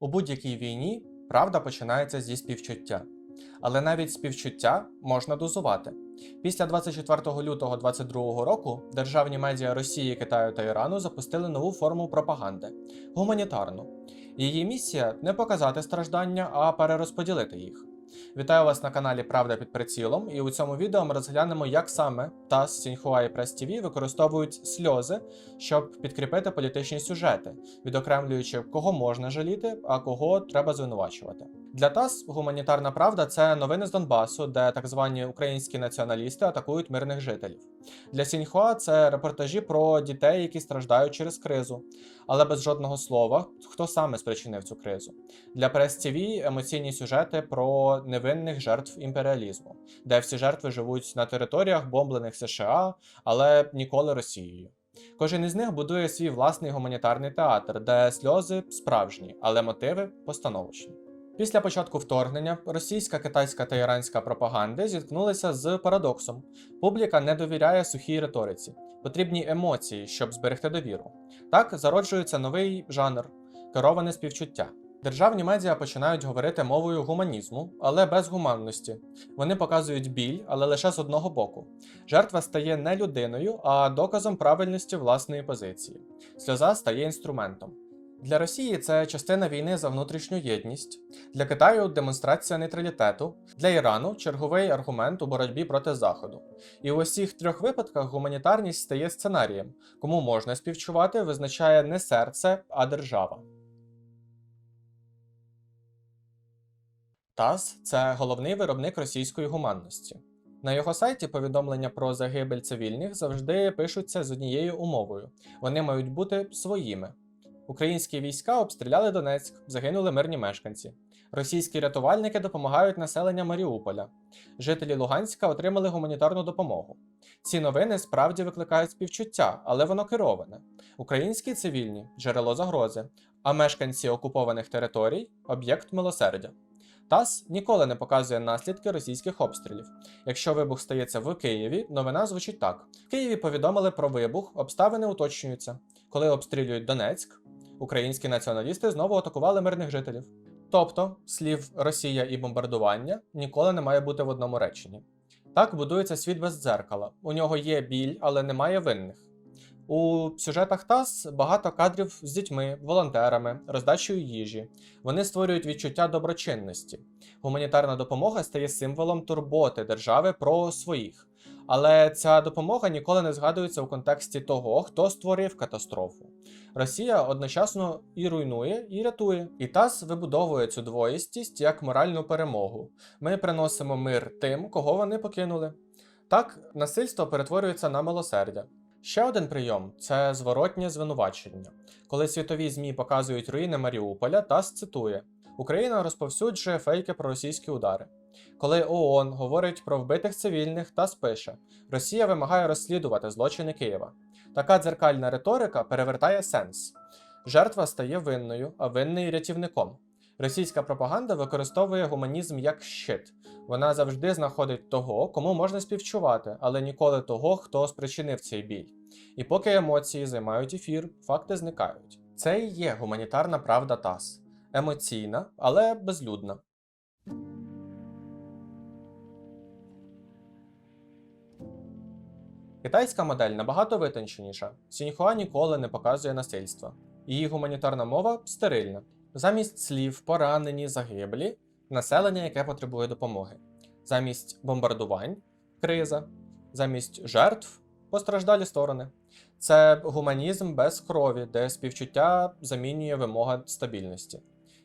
У будь-якій війні правда починається зі співчуття. Але навіть співчуття можна дозувати. Після 24 лютого 2022 року державні медіа Росії, Китаю та Ірану запустили нову форму пропаганди гуманітарну. Її місія не показати страждання, а перерозподілити їх. Вітаю вас на каналі Правда під прицілом, і у цьому відео ми розглянемо, як саме ТАСС, Сіньхуа і Прес ТВ використовують сльози, щоб підкріпити політичні сюжети, відокремлюючи, кого можна жаліти, а кого треба звинувачувати. Для ТАСС гуманітарна правда це новини з Донбасу, де так звані українські націоналісти атакують мирних жителів. Для Сіньхуа це репортажі про дітей, які страждають через кризу, але без жодного слова, хто саме спричинив цю кризу. Для прес ТВ емоційні сюжети про невинних жертв імперіалізму, де всі жертви живуть на територіях, бомблених США, але ніколи Росією. Кожен із них будує свій власний гуманітарний театр, де сльози справжні, але мотиви постановочні. Після початку вторгнення російська, китайська та іранська пропаганди зіткнулися з парадоксом: публіка не довіряє сухій риториці, потрібні емоції, щоб зберегти довіру. Так зароджується новий жанр кероване співчуття. Державні медіа починають говорити мовою гуманізму, але без гуманності. Вони показують біль, але лише з одного боку. Жертва стає не людиною, а доказом правильності власної позиції. Сльоза стає інструментом. Для Росії це частина війни за внутрішню єдність, для Китаю демонстрація нейтралітету, для Ірану черговий аргумент у боротьбі проти Заходу. І в усіх трьох випадках гуманітарність стає сценарієм, кому можна співчувати, визначає не серце, а держава. ТАСС це головний виробник російської гуманності. На його сайті повідомлення про загибель цивільних завжди пишуться з однією умовою: вони мають бути своїми. Українські війська обстріляли Донецьк, загинули мирні мешканці. Російські рятувальники допомагають населенню Маріуполя. Жителі Луганська отримали гуманітарну допомогу. Ці новини справді викликають співчуття, але воно кероване. Українські цивільні джерело загрози, а мешканці окупованих територій об'єкт милосердя. ТАСС ніколи не показує наслідки російських обстрілів. Якщо вибух стається в Києві, новина звучить так: в Києві повідомили про вибух, обставини уточнюються. Коли обстрілюють Донецьк, українські націоналісти знову атакували мирних жителів. Тобто, слів Росія і бомбардування ніколи не має бути в одному реченні. Так будується світ без дзеркала. У нього є біль, але немає винних. У сюжетах ТАСС багато кадрів з дітьми, волонтерами, роздачею їжі. Вони створюють відчуття доброчинності. Гуманітарна допомога стає символом турботи держави про своїх. Але ця допомога ніколи не згадується у контексті того, хто створив катастрофу. Росія одночасно і руйнує, і рятує. І ТАСС вибудовує цю двоїстість як моральну перемогу. Ми приносимо мир тим, кого вони покинули. Так, насильство перетворюється на милосердя. Ще один прийом це зворотнє звинувачення. Коли світові ЗМІ показують руїни Маріуполя, ТАСС цитує: Україна розповсюджує фейки про російські удари. Коли ООН говорить про вбитих цивільних, ТАСС пише: Росія вимагає розслідувати злочини Києва. Така дзеркальна риторика перевертає сенс. Жертва стає винною, а винний рятівником. Російська пропаганда використовує гуманізм як щит. Вона завжди знаходить того, кому можна співчувати, але ніколи того, хто спричинив цей біль. І поки емоції займають ефір, факти зникають. Це і є гуманітарна правда ТАСС. емоційна, але безлюдна. Китайська модель набагато витонченіша. Сіньхуа ніколи не показує насильства. Її гуманітарна мова стерильна. Замість слів, поранені, загиблі, населення, яке потребує допомоги. Замість бомбардувань криза, замість жертв постраждалі сторони. Це гуманізм без крові, де співчуття замінює вимога стабільності.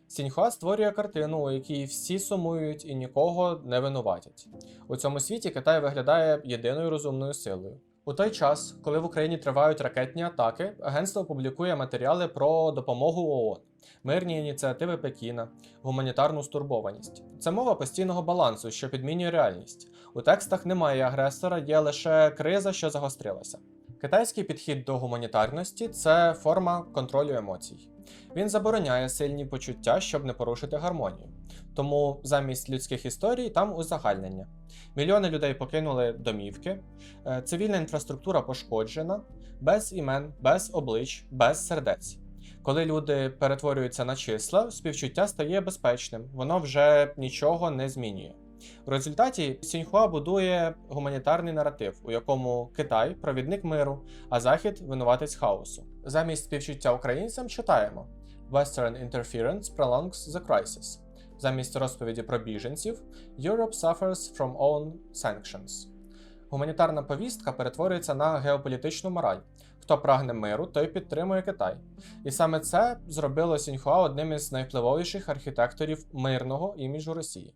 Сіньхуа створює картину, у якій всі сумують і нікого не винуватять. У цьому світі Китай виглядає єдиною розумною силою. У той час, коли в Україні тривають ракетні атаки, агентство публікує матеріали про допомогу ООН, мирні ініціативи Пекіна, гуманітарну стурбованість. Це мова постійного балансу, що підмінює реальність. У текстах немає агресора, є лише криза, що загострилася. Китайський підхід до гуманітарності це форма контролю емоцій. Він забороняє сильні почуття, щоб не порушити гармонію. Тому замість людських історій там узагальнення. Мільйони людей покинули домівки, е, цивільна інфраструктура пошкоджена, без імен, без облич, без сердець. Коли люди перетворюються на числа, співчуття стає безпечним, воно вже нічого не змінює. В результаті Сіньхуа будує гуманітарний наратив, у якому Китай провідник миру, а Захід винуватець хаосу. Замість співчуття українцям читаємо Western interference prolongs the crisis. Замість розповіді про біженців Europe suffers from own sanctions. Гуманітарна повістка перетворюється на геополітичну мораль. Хто прагне миру, той підтримує Китай. І саме це зробило Сіньхуа одним із найвпливовіших архітекторів мирного іміджу Росії.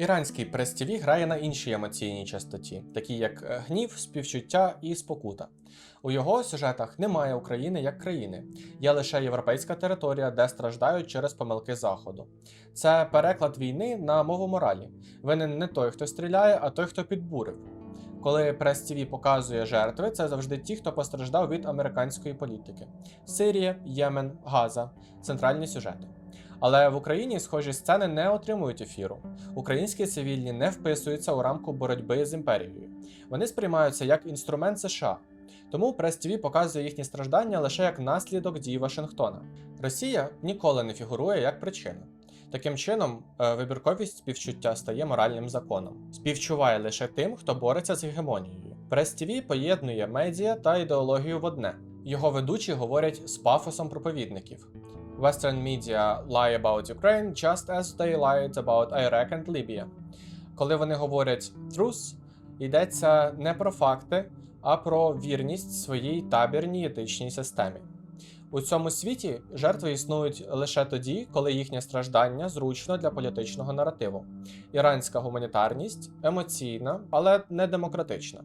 Іранський прес-ТВ грає на іншій емоційній частоті, такі як е, гнів, співчуття і спокута. У його сюжетах немає України як країни, є лише європейська територія, де страждають через помилки Заходу. Це переклад війни на мову моралі. Винен не той, хто стріляє, а той, хто підбурив. Коли прес-ТВ показує жертви, це завжди ті, хто постраждав від американської політики: Сирія, Ємен, Газа, центральні сюжети. Але в Україні схожі сцени не отримують ефіру. Українські цивільні не вписуються у рамку боротьби з імперією. Вони сприймаються як інструмент США. Тому прес-ТВ показує їхні страждання лише як наслідок дій Вашингтона. Росія ніколи не фігурує як причина. Таким чином, е, вибірковість співчуття стає моральним законом. Співчуває лише тим, хто бореться з гегемонією. Прес-ТВ поєднує медіа та ідеологію в одне. Його ведучі говорять з пафосом проповідників. Western media lie about Ukraine just as they lied about Iraq and Libya. Коли вони говорять truth, йдеться не про факти, а про вірність своїй табірній етичній системі. У цьому світі жертви існують лише тоді, коли їхнє страждання зручно для політичного наративу. Іранська гуманітарність емоційна, але не демократична.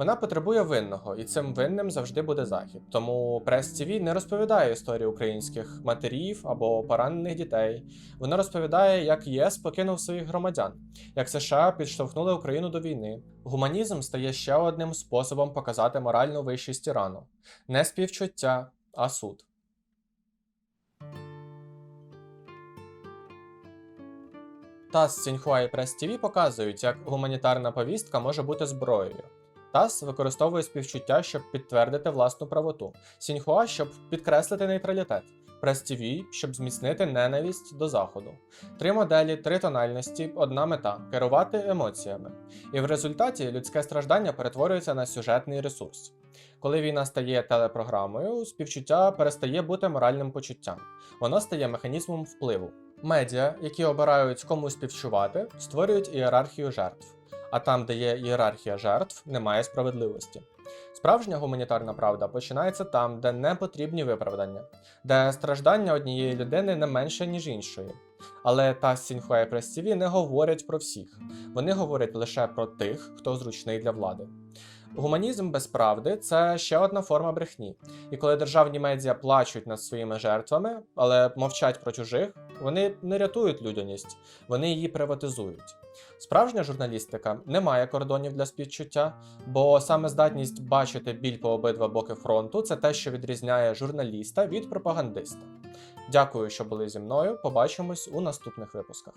Вона потребує винного, і цим винним завжди буде захід. Тому прес ТВ не розповідає історії українських матерів або поранених дітей. Воно розповідає, як ЄС покинув своїх громадян, як США підштовхнули Україну до війни. Гуманізм стає ще одним способом показати моральну вищість Ірану. не співчуття, а суд. ТАСС, Сіньхуа і Прес ТВ показують, як гуманітарна повістка може бути зброєю. ТАСС використовує співчуття, щоб підтвердити власну правоту, Сіньхуа, щоб підкреслити нейтралітет, Прес ТВ, щоб зміцнити ненависть до заходу. Три моделі, три тональності, одна мета керувати емоціями. І в результаті людське страждання перетворюється на сюжетний ресурс. Коли війна стає телепрограмою, співчуття перестає бути моральним почуттям, воно стає механізмом впливу. Медіа, які обирають кому співчувати, створюють ієрархію жертв. А там, де є ієрархія жертв, немає справедливості. Справжня гуманітарна правда починається там, де не потрібні виправдання, де страждання однієї людини не менше, ніж іншої. Але та Сіньхуа і не говорять про всіх, вони говорять лише про тих, хто зручний для влади. Гуманізм без правди це ще одна форма брехні. І коли державні медіа плачуть над своїми жертвами, але мовчать про чужих, вони не рятують людяність, вони її приватизують. Справжня журналістика не має кордонів для співчуття, бо саме здатність бачити біль по обидва боки фронту це те, що відрізняє журналіста від пропагандиста. Дякую, що були зі мною. Побачимось у наступних випусках.